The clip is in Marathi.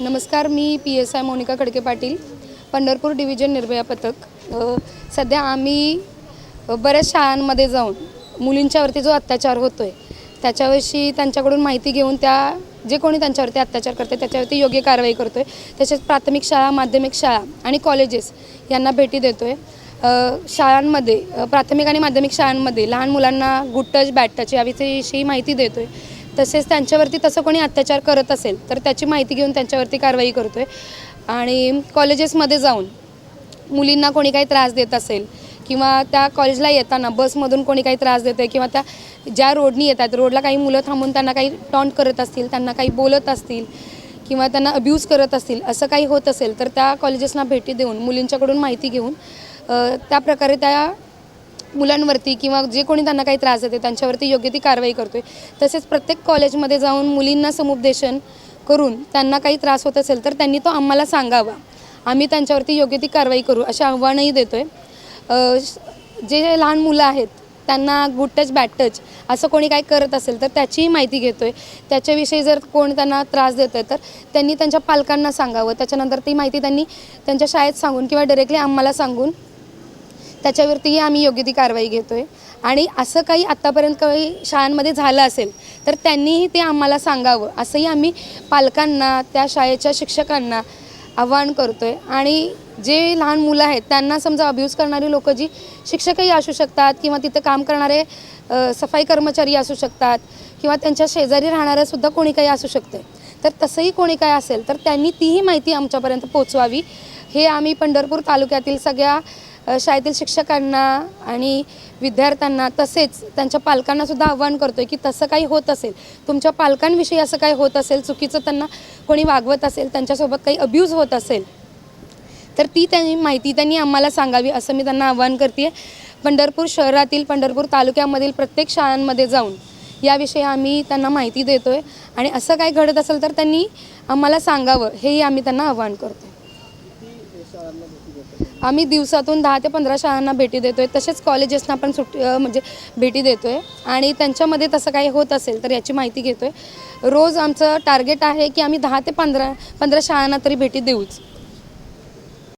नमस्कार मी P S I Monika Khadke Patil Pandharpur division Nirbhaya पथक. सध्या आम्ही बऱ्याच शाळांमध्ये जाऊन मुलींच्यावरती जो अत्याचार होतो आहे त्याच्याविषयी त्यांच्याकडून माहिती घेऊन त्या जे कोणी त्यांच्यावरती अत्याचार करते त्याच्यावरती योग्य कारवाई करतो आहे तसेच प्राथमिक शाळा माध्यमिक शाळा आणि कॉलेजेस यांना भेटी देतो आहे शाळांमध्ये प्राथमिक आणि माध्यमिक शाळांमध्ये लहान मुलांना गुड टच बॅट टच याविषयीशी माहिती देतो आहे तसेच त्यांच्यावरती तसं कोणी अत्याचार करत असेल तर त्याची माहिती घेऊन त्यांच्यावरती कारवाई करतो आहे आणि कॉलेजेसमध्ये जाऊन मुलींना कोणी काही त्रास देत असेल किंवा त्या कॉलेजला येताना बसमधून कोणी काही त्रास देत आहे किंवा त्या ज्या रोडनी येतात रोडला काही मुलं थांबून त्यांना काही टॉन्ट करत असतील त्यांना काही बोलत असतील किंवा त्यांना अब्यूज करत असतील असं काही होत असेल तर त्या कॉलेजेसना भेटी देऊन मुलींच्याकडून माहिती घेऊन त्या प्रकारे त्या मुलांवरती किंवा जे कोणी त्यांना काही त्रास देते त्यांच्यावरती योग्य ती कारवाई करतोय. तसेच प्रत्येक कॉलेजमध्ये जाऊन मुलींना समुपदेशन करून त्यांना काही त्रास होत असेल तर त्यांनी तो आम्हाला सांगावा. आम्ही त्यांच्यावरती योग्य ती कारवाई करू असे आव्हानही देतोय. आहे जे लहान मुलं आहेत त्यांना गुड टच बॅड टच असं कोणी काय करत असेल तर त्याचीही माहिती घेतोय. त्याच्याविषयी जर कोण त्यांना त्रास देत आहे तर त्यांनी त्यांच्या पालकांना सांगावं. त्याच्यानंतर ती माहिती त्यांनी त्यांच्या शाळेत सांगून किंवा डायरेक्टली आम्हाला सांगून त्याच्यावरतीही आम्ही योग्य ती कारवाई घेतो आहे आणि असं काही आत्तापर्यंत काही शाळांमध्ये झालं असेल तर त्यांनीही ते आम्हाला सांगावं. असंही आम्ही पालकांना त्या शाळेच्या शिक्षकांना आवाहन करतो आहे आणि जे लहान मुलं आहेत त्यांना समजा अब्यूज करणारी लोकं जी शिक्षकही असू शकतात किंवा तिथं काम करणारे सफाई कर्मचारी असू शकतात किंवा त्यांच्या शेजारी राहणाऱ्यासुद्धा कोणी काही असू शकते तर तसंही कोणी काय असेल तर त्यांनी तीही माहिती आमच्यापर्यंत पोचवावी. हे आम्ही पंढरपूर तालुक्यातील सगळ्या शाळेतील शिक्षकांना आणि विद्यार्थ्यांना तसेच त्यांच्या पालकांना सुद्धा आव्हान करतो आहे की तसं काही होत असेल तुमच्या पालकांविषयी असं काही होत असेल चुकीचं त्यांना कोणी वागवत असेल त्यांच्यासोबत काही अब्यूज होत असेल तर ती त्यांनी माहिती त्यांनी आम्हाला सांगावी असं मी त्यांना आव्हान करते पंढरपूर शहरातील पंढरपूर तालुक्यामधील प्रत्येक शाळांमध्ये जाऊन याविषयी आम्ही त्यांना माहिती देतो आहे आणि असं काय घडत असेल तर त्यांनी आम्हाला सांगावं हेही आम्ही त्यांना आव्हान करतो आम्ही दिवसातून दहा ते पंधरा शाळांना भेटी देतो आहे तसेच कॉलेजेसना पण सुट्टी म्हणजे भेटी देतो आहे आणि त्यांच्यामध्ये तसं काही होत असेल तर याची माहिती घेतो आहे रोज आमचं टार्गेट आहे की आम्ही दहा ते पंधरा पंधरा शाळांना तरी भेटी देऊच.